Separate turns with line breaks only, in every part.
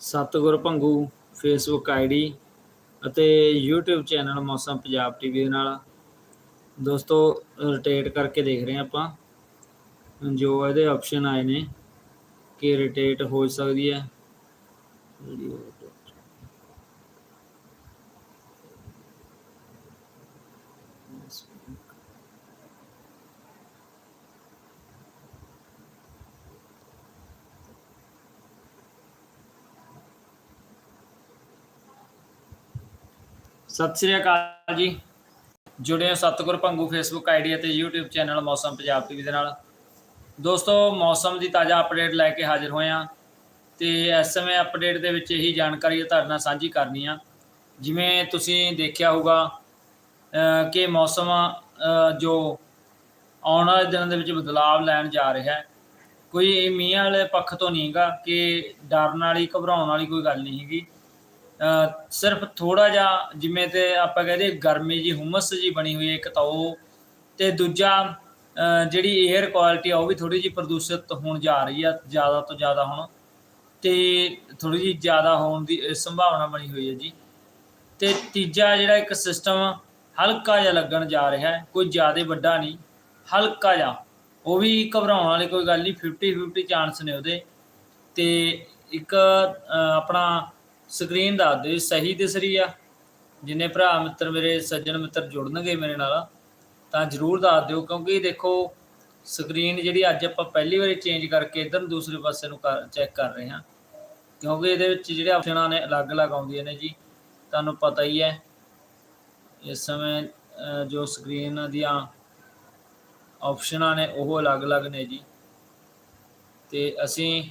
ਸਤਿਗੁਰ Bhangu Facebook ID ਅਤੇ YouTube channel Mausam Punjab TV ਦੇ ਨਾਲ। ਦੋਸਤੋ ਰੋਟੇਟ ਕਰਕੇ ਦੇਖ ਰਹੇ ਹਾਂ ਆਪਾਂ। ਜੋ ਇਹਦੇ ਆਪਸ਼ਨ ਆਏ ਨੇ ਕਿ ਰੋਟੇਟ ਹੋ ਸਕਦੀ ਹੈ। ਵੀਡੀਓ ਸਤਿ ਸ੍ਰੀ ਅਕਾਲ ਜੀ। ਜੁੜੇ ਹੋ ਸਤਿਗੁਰ ਭੰਗੂ ਫੇਸਬੁੱਕ ਆਈਡੀ ਅਤੇ YouTube channel Mausam Punjab TV ਦੇ ਨਾਲ। ਦੋਸਤੋ, ਮੌਸਮ ਦੀ ਤਾਜ਼ਾ ਅਪਡੇਟ ਲੈ ਕੇ ਹਾਜ਼ਰ ਹੋਏ ਹਾਂ। ਤੇ ਇਸ ਸਮੇਂ ਅਪਡੇਟ ਦੇ ਵਿੱਚ ਇਹੀ ਜਾਣਕਾਰੀ ਤੁਹਾਡੇ ਨਾਲ ਸਾਂਝੀ ਕਰਨੀ ਆ। ਜਿਵੇਂ ਤੁਸੀਂ ਦੇਖਿਆ ਹੋਊਗਾ ਕਿ ਮੌਸਮ ਜੋ ਆਉਣ ਵਾਲੇ ਦਿਨਾਂ ਦੇ ਵਿੱਚ ਬਦਲਾਵ ਲੈਣ ਜਾ ਰਿਹਾ ਹੈ। ਕੋਈ ਮੀਂਹ ਵਾਲੇ ਪੱਖ ਤੋਂ ਨਹੀਂਗਾ ਕਿ ਡਰਨ ਵਾਲੀ, ਘਬਰਾਉਣ ਵਾਲੀ ਕੋਈ ਗੱਲ ਨਹੀਂ ਹੈਗੀ। ਸਿਰਫ ਥੋੜਾ ਜਿਹਾ ਜਿਵੇਂ ਤੇ ਆਪਾਂ ਕਹਦੇ ਗਰਮੀ ਜੀ, ਹੁਮਸ ਜੀ ਬਣੀ ਹੋਈ ਹੈ ਇੱਕ ਤਾਂ ਉਹ। ਤੇ ਦੂਜਾ ਜਿਹੜੀ 에ਅਰ ਕੁਆਲਿਟੀ ਆ, ਉਹ ਵੀ ਥੋੜੀ ਜੀ ਪ੍ਰਦੂਸ਼ਿਤ ਹੋਣ ਜਾ ਰਹੀ ਆ, ਜ਼ਿਆਦਾ ਤੋਂ ਜ਼ਿਆਦਾ ਹੁਣ। ਤੇ ਥੋੜੀ ਜੀ ਜ਼ਿਆਦਾ ਹੋਣ ਦੀ ਸੰਭਾਵਨਾ ਬਣੀ ਹੋਈ ਹੈ ਜੀ। ਤੇ ਤੀਜਾ ਜਿਹੜਾ ਇੱਕ ਸਿਸਟਮ ਹਲਕਾ ਜਿਹਾ ਲੱਗਣ ਜਾ ਰਿਹਾ ਹੈ, ਕੋਈ ਜ਼ਿਆਦਾ ਵੱਡਾ ਨਹੀਂ, ਹਲਕਾ ਜਿਹਾ। ਉਹ ਵੀ ਘਬਰਾਉਣ ਵਾਲੀ ਕੋਈ ਗੱਲ ਨਹੀਂ 50 50 ਚਾਂਸ ਨੇ ਉਹਦੇ। ਤੇ ਇੱਕ ਆਪਣਾ ਸਕਰੀਨ ਦੱਸ ਦਿਓ ਜੀ, ਸਹੀ ਦਿਸ ਰਹੀ ਆ। ਜਿੰਨੇ ਭਰਾ ਮਿੱਤਰ ਮੇਰੇ ਸੱਜਣ ਮਿੱਤਰ ਜੁੜਨਗੇ ਮੇਰੇ ਨਾਲ ਤਾਂ ਜਰੂਰ ਦੱਸ ਦਿਓ ਕਿਉਂਕਿ ਦੇਖੋ ਸਕਰੀਨ ਜਿਹੜੀ ਅੱਜ ਆਪਾਂ ਪਹਿਲੀ ਵਾਰੀ ਚੇਂਜ ਕਰਕੇ ਇਧਰ ਨੂੰ ਦੂਸਰੇ ਪਾਸੇ ਨੂੰ ਚੈੱਕ ਕਰ ਰਹੇ ਹਾਂ। ਕਿਉਂਕਿ ਇਹਦੇ ਵਿੱਚ ਜਿਹੜੇ ਆਪਸ਼ਨਾਂ ਨੇ ਅਲੱਗ-ਅਲੱਗ ਆਉਂਦੀਆਂ ਨੇ ਜੀ ਤੁਹਾਨੂੰ ਪਤਾ ਹੀ ਹੈ। ਇਸ ਸਮੇਂ ਜੋ ਸਕਰੀਨ ਦੀਆਂ ਆਪਸ਼ਨਾਂ ਨੇ ਉਹ ਅਲੱਗ-ਅਲੱਗ ਨੇ ਜੀ। ਤੇ ਅਸੀਂ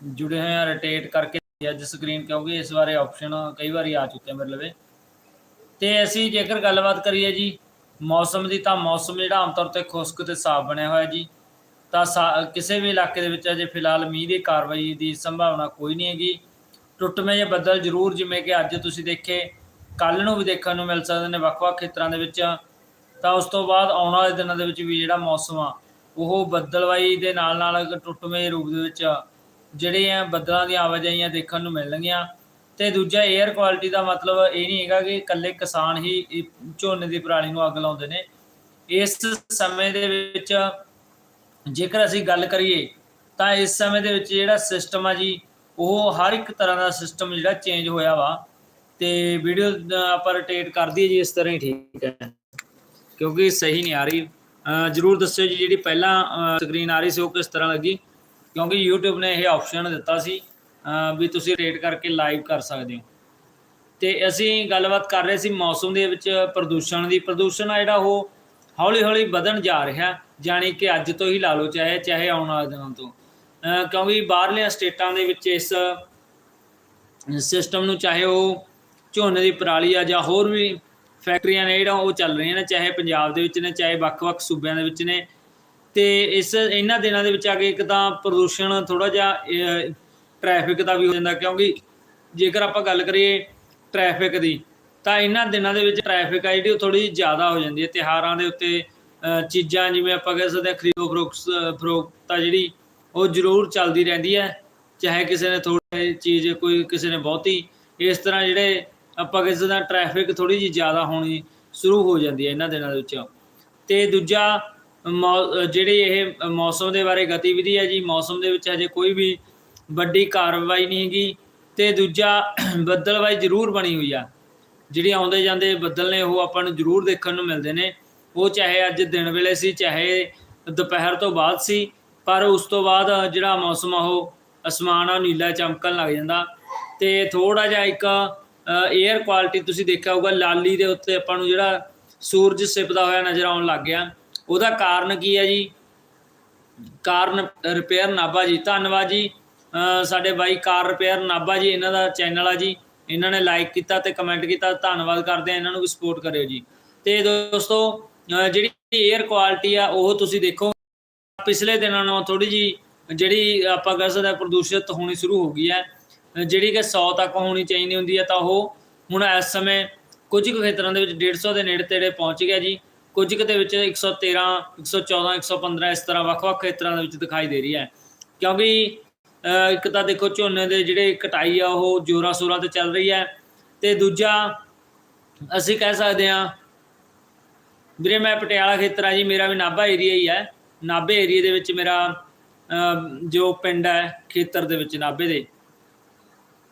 ਜੁੜੇ ਹੋਏ ਹਾਂ ਰੋਟੇਟ ਕਰਕੇ ਅੱਜ ਸਕਰੀਨ ਕਿਉਂਕਿ ਇਸ ਬਾਰੇ ਆਪਸ਼ਨ ਕਈ ਵਾਰੀ ਆ ਚੁੱਕੇ ਮੇਰੇ ਲਵੇ। ਤੇ ਅਸੀਂ ਜੇਕਰ ਗੱਲਬਾਤ ਕਰੀਏ ਜੀ, ਮੌਸਮ ਦੀ ਤਾਂ ਮੌਸਮ ਜਿਹੜਾ ਆਮ ਤੌਰ ਤੇ ਖੁਸ਼ਕ ਤੇ ਸਾਫ਼ ਬਣਿਆ ਹੋਇਆ ਜੀ। ਤਾਂ ਸਾ- ਕਿਸੇ ਵੀ ਇਲਾਕੇ ਦੇ ਵਿੱਚ ਅਜੇ ਫਿਲਹਾਲ ਮੀਂਹ ਦੀ ਕਾਰਵਾਈ ਦੀ ਸੰਭਾਵਨਾ ਕੋਈ ਨਹੀਂ ਹੈਗੀ। ਟੁੱਟਵੇਂ ਜਿਹੇ ਬੱਦਲ ਜ਼ਰੂਰ ਜਿਵੇਂ ਕਿ ਅੱਜ ਤੁਸੀਂ ਦੇਖੇ ਕੱਲ ਨੂੰ ਵੀ ਦੇਖਣ ਨੂੰ ਮਿਲ ਸਕਦੇ ਨੇ ਵੱਖ-ਵੱਖ ਖੇਤਰਾਂ ਦੇ ਵਿੱਚ। ਤਾਂ ਉਸ ਤੋਂ ਬਾਅਦ ਆਉਣ ਵਾਲੇ ਦਿਨਾਂ ਦੇ ਵਿੱਚ ਵੀ ਜਿਹੜਾ ਮੌਸਮ ਆ, ਉਹ ਬੱਦਲਵਾਈ ਦੇ ਨਾਲ ਨਾਲ ਟੁੱਟਵੇਂ ਰੂਪ ਦੇ ਵਿੱਚ ਜਿਹੜੇ ਆ ਬੱਦਲਾਂ ਦੀਆਂ ਆਵਾਜਾਈਆਂ ਦੇਖਣ ਨੂੰ ਮਿਲਣਗੀਆਂ। ਤੇ ਦੂਜਾ 에ਅਰ ਕੁਆਲਿਟੀ ਦਾ ਮਤਲਬ ਇਹ ਨਹੀਂ ਹੈਗਾ ਕਿ ਇਕੱਲੇ ਕਿਸਾਨ ਹੀ ਝੋਨੇ ਦੀ ਪਰਾਲੀ ਨੂੰ ਅੱਗ ਲਾਉਂਦੇ ਨੇ। ਇਸ ਸਮੇਂ ਦੇ ਵਿੱਚ ਜੇਕਰ ਅਸੀਂ ਗੱਲ ਕਰੀਏ, ਤਾਂ ਇਸ ਸਮੇਂ ਦੇ ਵਿੱਚ ਜਿਹੜਾ ਸਿਸਟਮ ਆ ਜੀ, ਉਹ ਹਰ ਇੱਕ ਤਰ੍ਹਾਂ ਦਾ ਸਿਸਟਮ ਜਿਹੜਾ ਚੇਂਜ ਹੋਇਆ ਵਾ। ਤੇ ਵੀਡੀਓ ਆਪਾਂ ਰੋਟੇਟ ਕਰ ਦਈਏ ਜੀ ਇਸ ਤਰ੍ਹਾਂ ਹੀ, ਠੀਕ ਹੈ। ਕਿਉਂਕਿ ਸਹੀ ਨਹੀਂ ਆ ਰਹੀ। ਜਰੂਰ ਦੱਸਿਓ ਜੀ, ਜਿਹੜੀ ਪਹਿਲਾਂ ਸਕਰੀਨ ਆ ਰਹੀ ਸੀ, ਉਹ ਕਿਸ ਤਰ੍ਹਾਂ ਲੱਗੀ? ਕਿਉਂਕਿ YouTube ਨੇ ਇਹ ਆਪਸ਼ਨ ਦਿੱਤਾ ਸੀ ਵੀ ਤੁਸੀਂ ਰੇਟ ਕਰਕੇ ਲਾਈਵ ਕਰ ਸਕਦੇ ਹੋ। ਤੇ ਅਸੀਂ ਗੱਲਬਾਤ ਕਰ ਰਹੇ ਸੀ ਮੌਸਮ ਦੇ ਵਿੱਚ ਪ੍ਰਦੂਸ਼ਣ ਦੀ। ਪ੍ਰਦੂਸ਼ਣ ਆ ਜਿਹੜਾ ਉਹ ਹੌਲੀ ਹੌਲੀ ਵਧਣ ਜਾ ਰਿਹਾ, ਜਾਣੀ ਕਿ ਅੱਜ ਤੋਂ ਹੀ ਲਾ ਲਓ, ਚਾਹੇ ਚਾਹੇ ਆਉਣ ਵਾਲੇ ਦਿਨਾਂ ਤੋਂ। ਕਿਉਂਕਿ ਬਾਹਰਲੀਆਂ ਸਟੇਟਾਂ ਦੇ ਵਿੱਚ ਇਸ ਸਿਸਟਮ ਨੂੰ ਚਾਹੇ ਉਹ ਝੋਨੇ ਦੀ ਪਰਾਲੀ ਆ ਜਾਂ ਹੋਰ ਵੀ ਫੈਕਟਰੀਆਂ ਨੇ ਜਿਹੜਾ ਉਹ ਚੱਲ ਰਹੀਆਂ ਨੇ, ਚਾਹੇ ਪੰਜਾਬ ਦੇ ਵਿੱਚ ਨੇ, ਚਾਹੇ ਵੱਖ-ਵੱਖ ਸੂਬਿਆਂ ਦੇ ਵਿੱਚ ਨੇ ਤੇ ਇਸ ਇਹਨਾਂ ਦਿਨਾਂ ਦੇ ਵਿੱਚ ਆ ਕੇ ਇੱਕ ਤਾਂ ਪ੍ਰਦੂਸ਼ਣ ਥੋੜਾ ਜਿਹਾ ਟ੍ਰੈਫਿਕ ਦਾ ਵੀ ਹੋ ਜਾਂਦਾ, ਕਿਉਂਕਿ ਜੇਕਰ ਆਪਾਂ ਗੱਲ ਕਰੀਏ ਟ੍ਰੈਫਿਕ ਦੀ, ਤਾਂ ਇਹਨਾਂ ਦਿਨਾਂ ਦੇ ਵਿੱਚ ਟ੍ਰੈਫਿਕ ਆ ਜਿਹੜੀ ਉਹ ਥੋੜੀ ਜ਼ਿਆਦਾ ਹੋ ਜਾਂਦੀ ਹੈ। ਤਿਹਾਰਾਂ ਦੇ ਉੱਤੇ ਚੀਜ਼ਾਂ ਜਿਵੇਂ ਆਪਾਂ ਕਹਿ ਸਕਦੇ ਹਾਂ, ਖਰੀਦੋ ਫਰੋਖਤ ਫਰੋਖਤਾ ਜਿਹੜੀ ਉਹ ਜ਼ਰੂਰ ਚੱਲਦੀ ਰਹਿੰਦੀ ਹੈ, ਚਾਹੇ ਕਿਸੇ ਨੇ ਥੋੜੀ ਚੀਜ਼, ਕੋਈ ਕਿਸੇ ਨੇ ਬਹੁਤੀ। ਇਸ ਤਰ੍ਹਾਂ ਜਿਹੜੇ ਆਪਾਂ ਕਹਿ ਸਕਦੇ ਹਾਂ ਟ੍ਰੈਫਿਕ ਥੋੜੀ ਜਿਹੀ ਜ਼ਿਆਦਾ ਹੋਣੀ ਸ਼ੁਰੂ ਹੋ ਜਾਂਦੀ ਹੈ ਇਹਨਾਂ ਦਿਨਾਂ ਦੇ ਵਿੱਚ। ਤੇ ਦੂਜਾ ਜਿਹੜੀ ਇਹ ਮੌਸਮ ਦੇ ਬਾਰੇ ਗਤੀਵਿਧੀ ਹੈ ਜੀ, ਮੌਸਮ ਦੇ ਵਿੱਚ ਹਜੇ ਕੋਈ ਵੀ ਵੱਡੀ ਕਾਰਵਾਈ ਨਹੀਂ ਹੈਗੀ ਤੇ ਦੂਜਾ ਬੱਦਲਵਾਈ ਜ਼ਰੂਰ ਬਣੀ ਹੋਈ ਆ। ਜਿਹੜੀ ਆਉਂਦੇ ਜਾਂਦੇ ਬੱਦਲ ਨੇ, ਉਹ ਆਪਾਂ ਨੂੰ ਜ਼ਰੂਰ ਦੇਖਣ ਨੂੰ ਮਿਲਦੇ ਨੇ। ਉਹ ਚਾਹੇ ਅੱਜ ਦਿਨ ਵੇਲੇ ਸੀ, ਚਾਹੇ ਦੁਪਹਿਰ ਤੋਂ ਬਾਅਦ ਸੀ, ਪਰ ਉਸ ਤੋਂ ਬਾਅਦ ਜਿਹੜਾ ਮੌਸਮ ਆ, ਉਹ ਅਸਮਾਨ ਆ, ਨੀਲਾ ਚਮਕਣ ਲੱਗ ਜਾਂਦਾ। ਤੇ ਥੋੜਾ ਜਿਹਾ ਇੱਕ 에ਅਰ ਕੁਆਲਿਟੀ ਤੁਸੀਂ ਦੇਖਿਆ ਹੋਊਗਾ, ਲਾਲੀ ਦੇ ਉੱਤੇ ਆਪਾਂ ਨੂੰ ਜਿਹੜਾ ਸੂਰਜ ਸਿਪਦਾ ਹੋਇਆ ਨਜ਼ਰ ਆਉਣ ਲੱਗ ਗਿਆ। ਉਹਦਾ ਕਾਰਨ ਕੀ ਹੈ ਜੀ? ਕਾਰਨ ਰਿਪੇਅਰ ਨਾਭਾ ਜੀ। ਧੰਨਵਾਦ ਜੀ। ਸਾਡੇ ਬਾਈ ਕਾਰ ਰਿਪੇਅਰ ਨਾਭਾ ਜੀ, ਇਹਨਾਂ ਦਾ ਚੈਨਲ ਆ ਜੀ। ਇਹਨਾਂ ਨੇ ਲਾਈਕ ਕੀਤਾ ਤੇ ਕਮੈਂਟ ਕੀਤਾ। ਧੰਨਵਾਦ ਕਰਦੇ ਆ ਇਹਨਾਂ ਨੂੰ ਵੀ ਸਪੋਰਟ ਕਰਿਓ ਜੀ। ਤੇ ਦੋਸਤੋ ਜਿਹੜੀ 에ਅਰ ਕੁਆਲਿਟੀ ਆ, ਉਹ ਤੁਸੀਂ ਦੇਖੋ। ਪਿਛਲੇ ਦਿਨਾਂ ਨਾਲੋਂ ਥੋੜੀ ਜੀ ਜਿਹੜੀ ਆਪਾਂ ਕਹਿ ਸਕਦੇ ਹਾਂ ਪ੍ਰਦੂਸ਼ਿਤ ਹੋਣੀ ਸ਼ੁਰੂ ਹੋ ਗਈ ਹੈ। ਜਿਹੜੀ ਕਿ 100 ਤੱਕ ਹੋਣੀ ਚਾਹੀਦੀ ਹੁੰਦੀ ਹੈ ਤਾਂ ਉਹ ਹੁਣ ਇਸ ਸਮੇਂ ਕੁਝ ਕੁ ਖੇਤਰਾਂ ਦੇ ਵਿੱਚ 150 ਦੇ ਨੇੜੇ ਤੇੜੇ ਪਹੁੰਚ ਗਿਆ ਜੀ। ਕੁਝ ਕੁ ਦੇ ਵਿੱਚ 113 114 115 ਇਸ ਤਰ੍ਹਾਂ ਵੱਖ-ਵੱਖ ਖੇਤਰਾਂ ਦੇ ਵਿੱਚ ਦਿਖਾਈ ਦੇ ਰਹੀ ਹੈ। ਕਿਉਂਕਿ ਇੱਕ ਤਾਂ ਦੇਖੋ ਝੋਨੇ ਦੇ ਜਿਹੜੇ ਕਟਾਈ ਆ, ਉਹ ਜੋਰਾਂ ਸ਼ੋਰਾਂ ਤੇ ਚੱਲ ਰਹੀ ਹੈ ਤੇ ਦੂਜਾ, ਅਸੀਂ ਕਹਿ ਸਕਦੇ ਹਾਂ, ਵੀਰੇ ਮੈਂ ਪਟਿਆਲਾ ਖੇਤਰ ਆ ਜੀ, ਮੇਰਾ ਵੀ ਨਾਭਾ ਏਰੀਆ ਹੀ ਹੈ। ਨਾਭੇ ਏਰੀਆ ਦੇ ਵਿੱਚ ਮੇਰਾ ਜੋ ਪਿੰਡ ਹੈ, ਖੇਤਰ ਦੇ ਵਿੱਚ ਨਾਭੇ ਦੇ।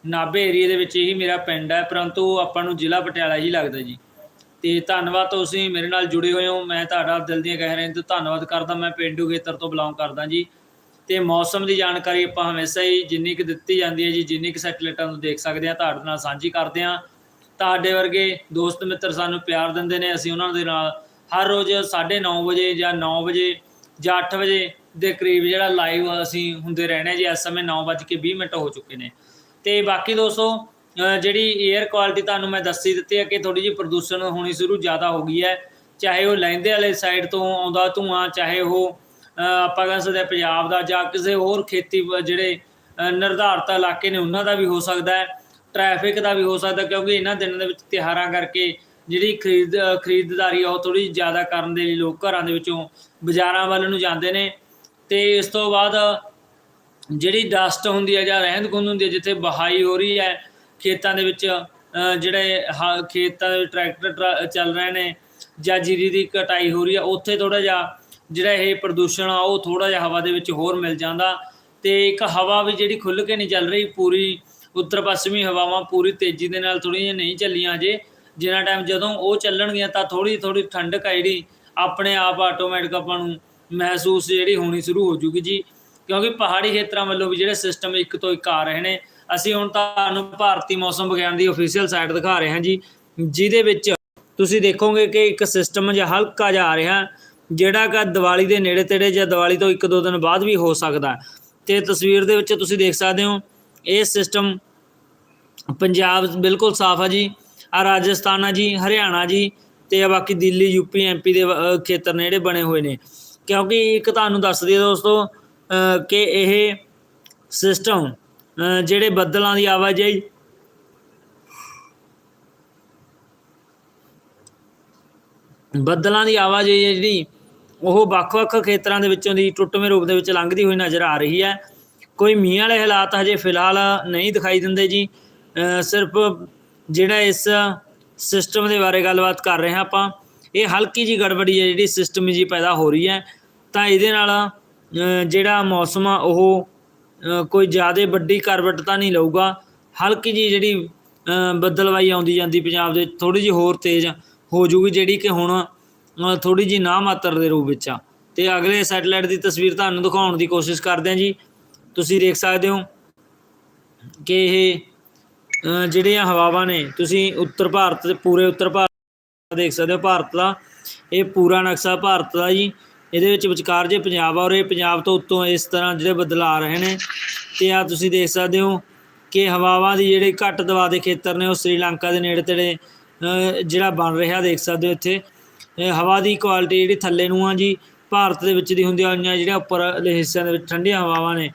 ਨਾਭੇ ਏਰੀਆ ਦੇ ਵਿੱਚ ਹੀ ਮੇਰਾ ਪਿੰਡ ਹੈ, ਪਰੰਤੂ ਆਪਾਂ ਨੂੰ ਜ਼ਿਲ੍ਹਾ ਪਟਿਆਲਾ ਹੀ ਲੱਗਦਾ ਜੀ। ਤੇ ਧੰਨਵਾਦ ਤੁਸੀਂ ਮੇਰੇ ਨਾਲ ਜੁੜੇ ਹੋਏ ਹੋ। ਮੈਂ ਤੁਹਾਡਾ ਦਿਲ ਦੀਆਂ ਗਹਿਰਾਈਆਂ ਤੋਂ ਧੰਨਵਾਦ ਕਰਦਾ। ਮੈਂ ਪਿੰਡੂ ਖੇਤਰ ਤੋਂ ਬਿਲੋਂਗ ਕਰਦਾ ਜੀ। ਤੇ ਮੌਸਮ ਦੀ ਜਾਣਕਾਰੀ ਆਪਾਂ ਹਮੇਸ਼ਾ ਹੀ ਜਿੰਨੀ ਕੁ ਦਿੱਤੀ ਜਾਂਦੀ ਹੈ ਜੀ, ਜਿੰਨੀ ਕੁ ਸੈਟੇਲਾਈਟਾਂ ਨੂੰ ਦੇਖ ਸਕਦੇ ਹਾਂ, ਤੁਹਾਡੇ ਨਾਲ ਸਾਂਝੀ ਕਰਦੇ ਹਾਂ। ਤੁਹਾਡੇ ਵਰਗੇ ਦੋਸਤ ਮਿੱਤਰ ਸਾਨੂੰ ਪਿਆਰ ਦਿੰਦੇ ਨੇ। ਅਸੀਂ ਉਹਨਾਂ ਦੇ ਨਾਲ ਹਰ ਰੋਜ਼ 9:30 ਵਜੇ ਜਾਂ 9 ਵਜੇ ਜਾਂ 8 ਵਜੇ ਦੇ ਕਰੀਬ ਜਿਹੜਾ ਲਾਈਵ ਅਸੀਂ ਹੁੰਦੇ ਰਹਿਣੇ ਜੀ, ਇਸ ਸਮੇਂ 9:20 ਮਿੰਟ ਹੋ ਚੁੱਕੇ ਨੇ। ਤੇ ਬਾਕੀ ਦੋਸਤੋ ਜਿਹੜੀ 에ਅਰ ਕੁਆਲਿਟੀ ਤੁਹਾਨੂੰ ਮੈਂ ਦੱਸੀ ਦਿੱਤੀ ਹੈ ਕਿ ਥੋੜੀ ਜਿਹੀ ਪ੍ਰਦੂਸ਼ਣ ਹੋਣੀ ਸ਼ੁਰੂ ਜ਼ਿਆਦਾ ਹੋ ਗਈ ਹੈ। ਚਾਹੇ ਉਹ ਲਹਿੰਦੇ ਵਾਲੇ ਸਾਈਡ ਤੋਂ ਆਉਂਦਾ ਧੂਆਂ, ਚਾਹੇ ਉਹ ਆਪਾਂ ਕਹਿ ਸਕਦੇ ਪੰਜਾਬ ਦਾ ਜਾਂ ਕਿਸੇ ਹੋਰ ਖੇਤੀ ਜਿਹੜੇ ਨਿਰਧਾਰਤ ਇਲਾਕੇ ਨੇ ਉਹਨਾਂ ਦਾ ਵੀ ਹੋ ਸਕਦਾ ਹੈ। ਟ੍ਰੈਫਿਕ ਦਾ ਵੀ ਹੋ ਸਕਦਾ ਕਿਉਂਕਿ ਇਹਨਾਂ ਦਿਨਾਂ ਦੇ ਵਿੱਚ ਤਿਉਹਾਰਾਂ ਕਰਕੇ ਜਿਹੜੀ ਖਰੀਦ, ਖਰੀਦਦਾਰੀ ਆ ਉਹ ਥੋੜੀ ਜ਼ਿਆਦਾ ਕਰਨ ਦੇ ਲਈ ਲੋਕ ਘਰਾਂ ਦੇ ਵਿੱਚੋਂ ਬਾਜ਼ਾਰਾਂ ਵੱਲ ਨੂੰ ਜਾਂਦੇ ਨੇ। ਤੇ ਇਸ ਤੋਂ ਬਾਅਦ ਜਿਹੜੀ ਡਸਟ ਹੁੰਦੀ ਹੈ ਜਾਂ ਰਹਿੰਦ ਖੂੰਹਦ ਹੁੰਦੀ ਹੈ, ਜਿੱਥੇ ਬਹਾਈ ਹੋ ਰਹੀ ਹੈ ਖੇਤਾਂ ਦੇ ਵਿੱਚ ਜਿਹੜੇ ਹ- ਖੇਤਾਂ ਦੇ ਟਰੈਕਟਰ ਟਰਾ- ਚੱਲ ਰਹੇ ਨੇ ਜਾਂ ਜੀਰੀ ਦੀ ਕਟਾਈ ਹੋ ਰਹੀ ਆ, ਉੱਥੇ ਥੋੜਾ ਜਿਹਾ ਜਿਹੜਾ ਇਹ ਪ੍ਰਦੂਸ਼ਣ ਆ, ਉਹ ਥੋੜਾ ਜਿਹਾ ਹਵਾ ਦੇ ਵਿੱਚ ਹੋਰ ਮਿਲ ਜਾਂਦਾ। ਤੇ ਇੱਕ ਹਵਾ ਵੀ ਜਿਹੜੀ ਖੁੱਲ ਕੇ ਨਹੀਂ ਚੱਲ ਰਹੀ, ਪੂਰੀ ਉੱਤਰ ਪੱਛਮੀ ਹਵਾਵਾਂ ਪੂਰੀ ਤੇਜ਼ੀ ਦੇ ਨਾਲ ਥੋੜ੍ਹੀਆਂ ਜਿਹੀਆਂ ਨਹੀਂ ਚੱਲੀਆਂ ਅਜੇ। ਜਿੰਨਾ ਟਾਈਮ ਜਦੋਂ ਉਹ ਚੱਲਣਗੀਆਂ, ਤਾਂ ਥੋੜੀ ਥੋੜੀ ਠੰਡਕ ਆ ਜਿਹੜੀ ਆਪਣੇ ਆਪ ਆਟੋਮੈਟਿਕ ਆਪਾਂ ਨੂੰ ਮਹਿਸੂਸ ਜਿਹੜੀ ਹੋਣੀ ਸ਼ੁਰੂ ਹੋ ਜੂਗੀ ਜੀ। ਕਿਉਂਕਿ ਪਹਾੜੀ ਖੇਤਰਾਂ ਵੱਲੋਂ ਵੀ ਜਿਹੜੇ ਸਿਸਟਮ ਇੱਕ ਤੋਂ ਇੱਕ ਆ ਰਹੇ ਨੇ ਅਸੀਂ ਹੁਣ ਤੁਹਾਨੂੰ ਭਾਰਤੀ ਮੌਸਮ ਵਿਗਿਆਨ ਦੀ ਅਫੀਸ਼ੀਅਲ ਸਾਈਟ ਦਿਖਾ ਰਹੇ ਹਾਂ ਜੀ, ਜਿਹਦੇ ਵਿੱਚ ਤੁਸੀਂ ਦੇਖੋਗੇ ਕਿ ਇੱਕ ਸਿਸਟਮ ਜਿਹਾ ਹਲਕਾ ਜਿਹਾ ਆ ਰਿਹਾ, ਜਿਹੜਾ ਕਿ ਦੀਵਾਲੀ ਦੇ ਨੇੜੇ ਤੇੜੇ ਜਾਂ ਦੀਵਾਲੀ ਤੋਂ ਇੱਕ ਦੋ ਦਿਨ ਬਾਅਦ ਵੀ ਹੋ ਸਕਦਾ ਹੈ। ਤੇ ਤਸਵੀਰ ਦੇ ਵਿੱਚ ਤੁਸੀਂ ਦੇਖ ਸਕਦੇ ਹੋ, ਇਹ ਸਿਸਟਮ ਪੰਜਾਬ ਬਿਲਕੁਲ ਸਾਫ਼ ਆ ਜੀ, ਆ ਰਾਜਸਥਾਨ ਆ ਜੀ, ਹਰਿਆਣਾ ਜੀ, ਤੇ ਆ ਬਾਕੀ ਦਿੱਲੀ ਯੂਪੀ ਐਮਪੀ ਦੇ ਖੇਤਰ ਨੇ ਜਿਹੜੇ ਬਣੇ ਹੋਏ ਨੇ ਕਿਉਂਕਿ ਇੱਕ ਤੁਹਾਨੂੰ ਦੱਸ ਦਈਏ ਦੋਸਤੋ ਕਿ ਇਹ ਸਿਸਟਮ ਜਿਹੜੇ ਬੱਦਲਾਂ ਦੀ ਆਵਾਜਾਈ ਬੱਦਲਾਂ ਦੀ ਆਵਾਜਾਈ ਹੈ ਜਿਹੜੀ, ਉਹ ਵੱਖ-ਵੱਖ ਖੇਤਰਾਂ ਦੇ ਵਿੱਚੋਂ ਦੀ ਟੁੱਟਵੇਂ ਰੂਪ ਦੇ ਵਿੱਚ ਲੰਘਦੀ ਹੋਈ ਨਜ਼ਰ ਆ ਰਹੀ ਹੈ। ਕੋਈ ਮੀਂਹ ਵਾਲੇ ਹਾਲਾਤ ਹਜੇ ਫਿਲਹਾਲ ਨਹੀਂ ਦਿਖਾਈ ਦਿੰਦੇ ਜੀ। ਸਿਰਫ ਜਿਹੜਾ ਇਸ ਸਿਸਟਮ ਦੇ ਬਾਰੇ ਗੱਲਬਾਤ ਕਰ ਰਹੇ ਹਾਂ ਆਪਾਂ। ਇਹ ਹਲਕੀ ਜੀ ਗੜਬੜੀ ਹੈ ਜਿਹੜੀ ਸਿਸਟਮ ਜੀ ਪੈਦਾ ਹੋ ਰਹੀ ਹੈ। ਤਾਂ ਇਹਦੇ ਨਾਲ ਜਿਹੜਾ ਮੌਸਮ ਆ, ਉਹ ਕੋਈ ਜ਼ਿਆਦਾ ਵੱਡੀ ਕਰਵਟ ਤਾਂ ਨਹੀਂ ਲਊਗਾ। ਹਲਕੀ ਜੀ ਜਿਹੜੀ ਅ, ਬੱਦਲਵਾਈ ਆਉਂਦੀ ਜਾਂਦੀ ਪੰਜਾਬ ਦੇ ਥੋੜੀ ਜਿਹੀ ਹੋਰ ਤੇਜ਼ ਹੋ ਜੂਗੀ ਜਿਹੜੀ ਕਿ ਹੁਣ ਥੋੜੀ ਜਿਹੀ ਨਾ ਮਾਤਰ ਦੇ ਰੂਪ ਵਿੱਚ ਆ। ਤੇ ਅਗਲੇ ਸੈਟਲਾਈਟ ਦੀ ਤਸਵੀਰ ਤੁਹਾਨੂੰ ਦਿਖਾਉਣ ਦੀ ਕੋਸ਼ਿਸ਼ ਕਰਦੇ ਹਾਂ ਜੀ। ਤੁਸੀਂ ਦੇਖ ਸਕਦੇ ਹੋ ਕਿ ਇਹ ਜਿਹੜੀਆਂ ਹਵਾਵਾਂ ਨੇ ਤੁਸੀਂ ਉੱਤਰ ਭਾਰਤ ਦੇ ਪੂਰੇ ਉੱਤਰ ਭਾਰਤ ਦੇਖ ਸਕਦੇ ਹੋ। ਭਾਰਤ ਦਾ ਇਹ ਪੂਰਾ ਨਕਸ਼ਾ ਭਾਰਤ ਦਾ ਜੀ। ਇਹਦੇ ਵਿੱਚ ਵਿਚਕਾਰ ਜੇ ਪੰਜਾਬ ਆ ਔਰ ਇਹ ਪੰਜਾਬ ਤੋਂ ਉੱਤੋਂ ਇਸ ਤਰ੍ਹਾਂ ਜਿਹੜੇ ਬੱਦਲ ਆ ਰਹੇ ਨੇ, ਤੇ ਆ ਤੁਸੀਂ ਦੇਖ ਸਕਦੇ ਹੋ ਕਿ ਹਵਾਵਾਂ ਦੀ ਜਿਹੜੇ ਘੱਟ ਦਬਾਅ ਦੇ ਖੇਤਰ ਨੇ, ਉਹ ਸ੍ਰੀਲੰਕਾ ਦੇ ਨੇੜੇ ਤੇੜੇ ਜਿਹੜਾ ਬਣ ਰਿਹਾ ਦੇਖ ਸਕਦੇ ਹੋ ਇੱਥੇ। ਹਵਾ ਦੀ ਕੁਆਲਿਟੀ ਜਿਹੜੀ ਥੱਲੇ ਨੂੰ ਆ ਜੀ, ਭਾਰਤ ਦੇ ਵਿੱਚ ਦੀ ਹੁੰਦੀਆਂ ਹੋਈਆਂ ਜਿਹੜੀਆਂ ਉੱਪਰ ਹਿੱਸਿਆਂ ਦੇ ਵਿੱਚ ਠੰਡੀਆਂ ਹਵਾਵਾਂ ਨੇ,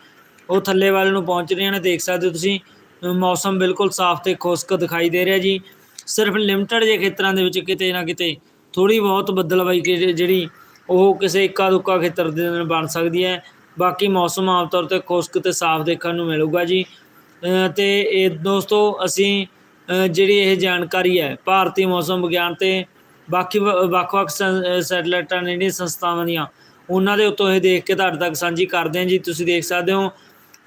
ਉਹ ਥੱਲੇ ਵਾਲੇ ਨੂੰ ਪਹੁੰਚ ਰਹੀਆਂ ਨੇ। ਦੇਖ ਸਕਦੇ ਹੋ ਤੁਸੀਂ ਮੌਸਮ ਬਿਲਕੁਲ ਸਾਫ਼ ਤੇ ਖੁਸ਼ਕ ਦਿਖਾਈ ਦੇ ਰਿਹਾ ਜੀ। ਸਿਰਫ ਲਿਮਟਿਡ ਜੇ ਖੇਤਰਾਂ ਦੇ ਵਿੱਚ ਕਿਤੇ ਨਾ ਕਿਤੇ ਥੋੜੀ ਬਹੁਤ ਬੱਦਲਵਾਈ ਕਿ ਜਿਹੜੀ ਉਹ ਕਿਸੇ ਇੱਕਾ ਦੁੱਕਾ ਖੇਤਰ ਦੇ ਨਾਲ ਬਣ ਸਕਦੀ ਹੈ। ਬਾਕੀ ਮੌਸਮ ਆਮ ਤੌਰ ਤੇ ਖੁਸ਼ਕ ਤੇ ਸਾਫ਼ ਦੇਖਣ ਨੂੰ ਮਿਲੂਗਾ ਜੀ। ਅ, ਤੇ ਇਹ ਦੋਸਤੋ ਅਸੀਂ ਜਿਹੜੀ ਇਹ ਜਾਣਕਾਰੀ ਹੈ ਭਾਰਤੀ ਮੌਸਮ ਵਿਗਿਆਨ ਤੇ ਬਾਕੀ ਵ- ਵੱਖ-ਵੱਖ ਸੰ- ਅ, ਸੈਟਲਾਈਟਾਂ ਨੇ ਜਿਹੜੀਆਂ ਸੰਸਥਾਵਾਂ ਦੀਆਂ ਉਹਨਾਂ ਦੇ ਉੱਤੋਂ ਇਹ ਦੇਖ ਕੇ ਤੁਹਾਡੇ ਤੱਕ ਸਾਂਝੀ ਕਰਦੇ ਹਾਂ ਜੀ। ਤੁਸੀਂ ਦੇਖ ਸਕਦੇ ਹੋ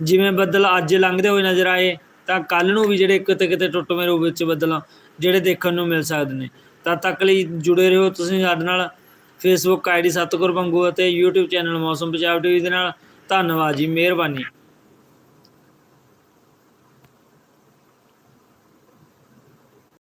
ਜਿਵੇਂ ਬੱਦਲ ਅੱਜ ਲੰਘਦੇ ਹੋਏ ਨਜ਼ਰ ਆਏ ਤਾਂ ਕੱਲ ਨੂੰ ਵੀ ਜਿਹੜੇ ਕਿਤੇ ਕਿਤੇ ਟੁੱਟਵੇਂ ਰੂਪ ਵਿੱਚ ਬੱਦਲ ਜਿਹੜੇ ਦੇਖਣ ਨੂੰ ਮਿਲ ਸਕਦੇ ਨੇ। ਤਦ ਤੱਕ ਲਈ ਜੁੜੇ ਰਹੋ ਤੁਸੀਂ ਸਾਡੇ ਨਾਲ। ਫੇਸਬੁੱਕ ਆਈਡੀ ਸਤਗੁਰ ਪੰਗੂ ਅਤੇ YouTube channel Mausam Punjab TV ਦੇ ਨਾਲ। ਧੰਨਵਾਦ ਜੀ, ਮਿਹਰਬਾਨੀ।